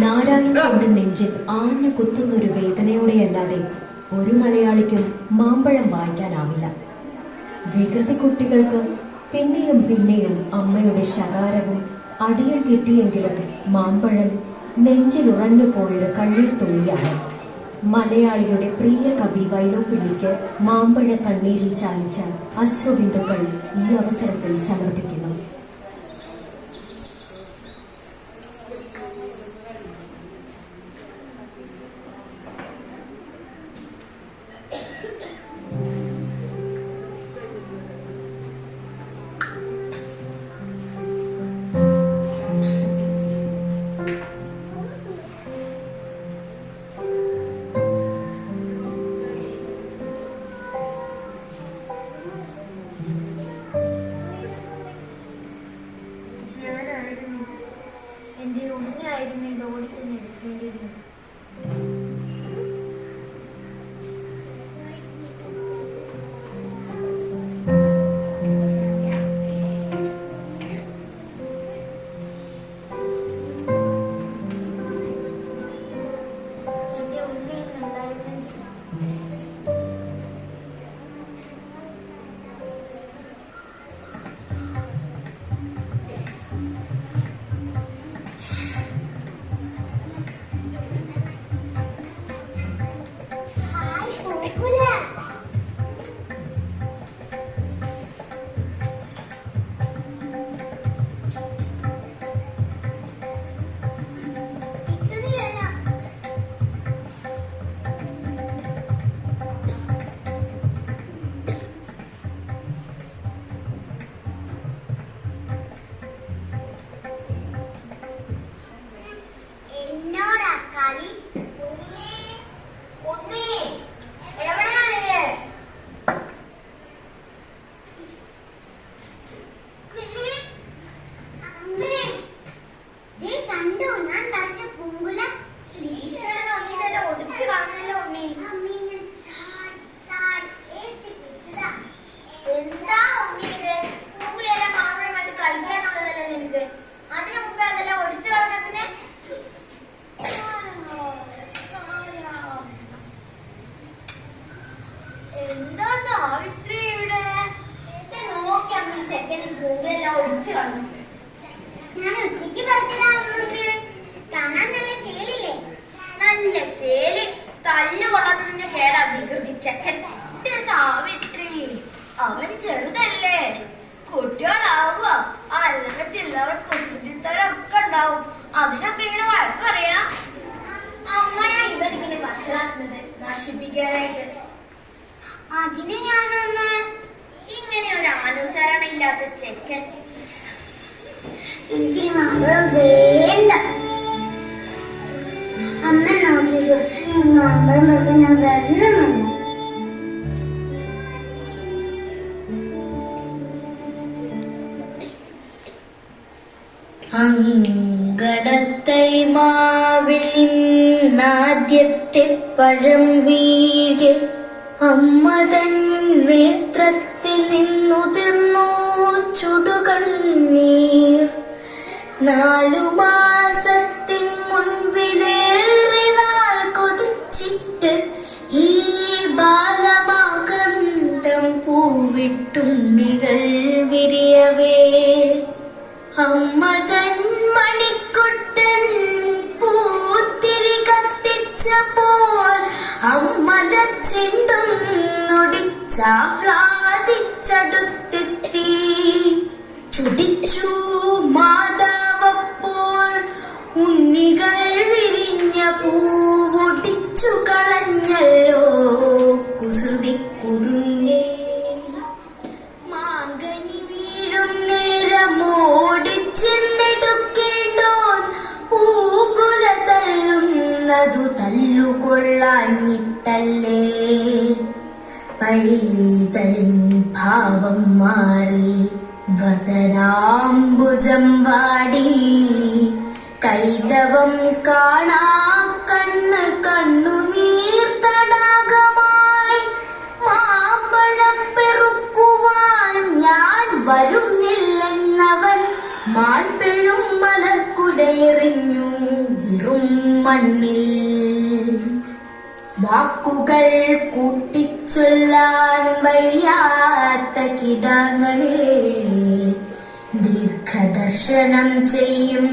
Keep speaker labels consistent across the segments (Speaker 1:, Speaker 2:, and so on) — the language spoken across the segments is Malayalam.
Speaker 1: നാരായണ കൊണ്ട് നെഞ്ചിൽ ആഞ്ഞു കുത്തുന്നൊരു വേദനയോടെയല്ലാതെ ഒരു മലയാളിക്കും മാമ്പഴം വായിക്കാനാവില്ല. വികൃതി കുട്ടികൾക്ക് പിന്നെയും പിന്നെയും അമ്മയുടെ ശകാരവും അടിയും കിട്ടിയെങ്കിലും മാമ്പഴം നെഞ്ചിലുറഞ്ഞു പോയൊരു കണ്ണീർ തുള്ളിയാണ്. മലയാളിയുടെ പ്രിയ കവി വൈലോപ്പിള്ളിക്ക് മാമ്പഴ കണ്ണീരിൽ ചാലിച്ച അശ്രുബിന്ദുക്കൾ ഈ അവസരത്തിൽ സമർപ്പിക്കുന്നു.
Speaker 2: ഉണ്ണിയായിരുന്നു ഇത് ഓടിക്കുന്ന വികൃതി ചെക്കൻ എന്റെ സാവിത്രി അവൻ ചെറുതല്ലേ. കുട്ടികളാവുക. അല്ലെങ്കിൽ ചില്ലറ കുസൃതിത്തരൊക്കെ ഉണ്ടാവും. അതിനൊക്കെ ഇങ്ങനെ വഴക്കറിയാം. അമ്മയാ ഇവനിങ്ങനെ വഷളാക്കുന്നത്. നശിപ്പിക്കാനായിട്ട്. അതിന് ഞാനൊന്ന് ഇങ്ങനെ ഒരു അനുസരണ ഇല്ലാത്ത ചെക്കൻ. എനിക്ക് മാമ്പഴം വേണ്ട അമ്മ നോക്കിക്കോ മാമ്പഴം വെക്കാൻ ഞാൻ വരണമല്ല
Speaker 3: അങ്കടത്തൈ മാവിൽ ആദ്യത്തെ പഴം വീഴ് അമ്മതൻ നേത്രത്തിൽ നിന്നുതിർന്നു ചുടുകണ്ണീർ നാലു നൊടിച്ചാളാതിച്ചടുത്തെത്തി ചുടിച്ചു കൈതവം കാണാ. കണ്ണ് കണ്ണുനീർ തടാകമായി. മാമ്പഴം പെറുക്കുവാൻ ഞാൻ വരുന്നില്ലെന്നവൻ. മാൻപെഴും മലർക്കുലയെറിഞ്ഞു വെറും മണ്ണിൽ. വാക്കുകൾ കൂട്ടിച്ചൊല്ലാൻ വയ്യാത്ത കിടാങ്ങളെ. ദീർഘദർശനം ചെയ്യും.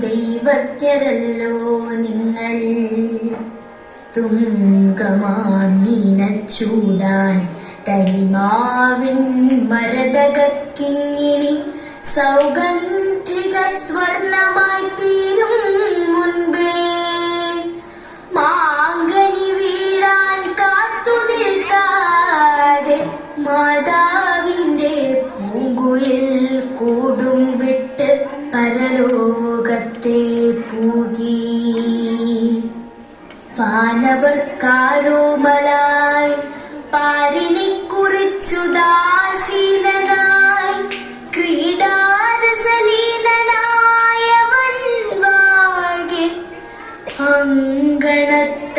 Speaker 3: ദൈവജ്ഞരല്ലോ നിങ്ങൾ. തുങ്കമാനീനച്ചൂടാൻ തരിമാവിൻ മരതകിങ്ങിണി സൗഗന്ധിക സ്വർണമായി തീരും മുൻപേ. മാങ്കനി വീഴാൻ കാത്തു നിൽക്കാതെ മാതാവിന്റെ പൂങ്കുയിൽ കൂടും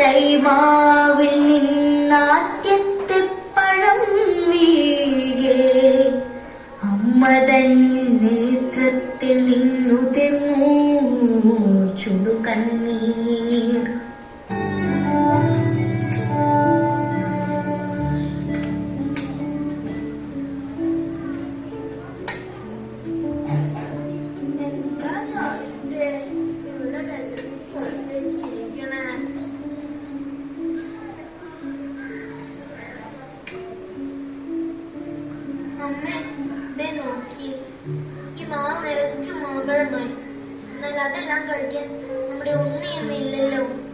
Speaker 3: അങ്കണത്തൈമാവിൽ
Speaker 2: അമ്മേ ദേ നോക്കി ഈ മാവ് നിറച്ചു മാമ്പഴമായി. എന്നാൽ അതെല്ലാം കഴിക്കാൻ നമ്മുടെ ഉണ്ണിയൊന്നില്ലല്ലോ
Speaker 1: പറഞ്ഞിട്ട്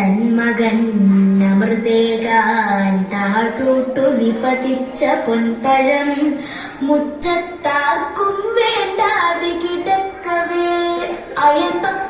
Speaker 3: തന്മകൻ അമൃതേകാൻ താഴോട്ടു നിപതിച്ച പൊൻപഴം. മുറ്റത്താർക്കും വേണ്ടാതെ കിടക്കവേ. അയൽപക്കത്തെ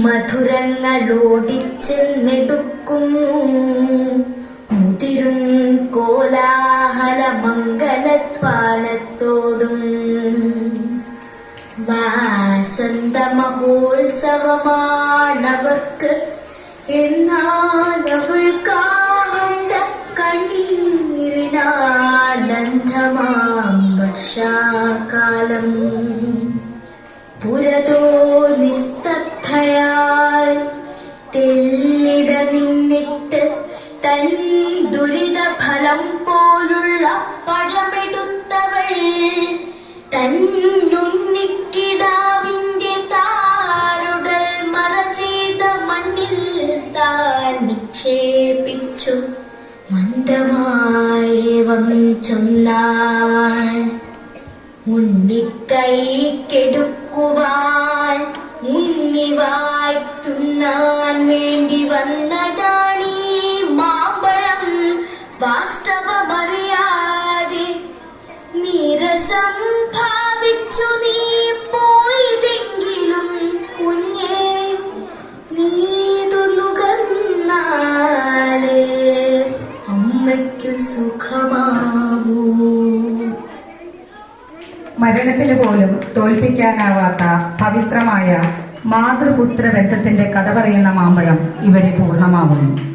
Speaker 3: മധുരങ്ങളോടിച്ചെന്നെടുക്കുന്നു മുതിരും കോലാഹല മംഗലത്വാനത്തോടും വാസന്ത മഹോത്സവമാണവർക്ക്. എന്നാൽ അവൾ താരുടൽ മണ്ണിൽ താൻ നിക്ഷേപിച്ചു. മന്ദമായേവം ചൊന്നാൾ ഉണ്ണിക്കൈ കെടുക്കുവാൻ ഉണ്ണിവായി തുന്നാൻ വേണ്ടി വന്നതാണീ
Speaker 4: മരണത്തിന് പോലും തോൽപ്പിക്കാനാവാത്ത പവിത്രമായ മാതൃപുത്ര ബന്ധത്തിന്റെ കഥ പറയുന്ന മാമ്പഴം ഇവിടെ പൂർണമാവുന്നു.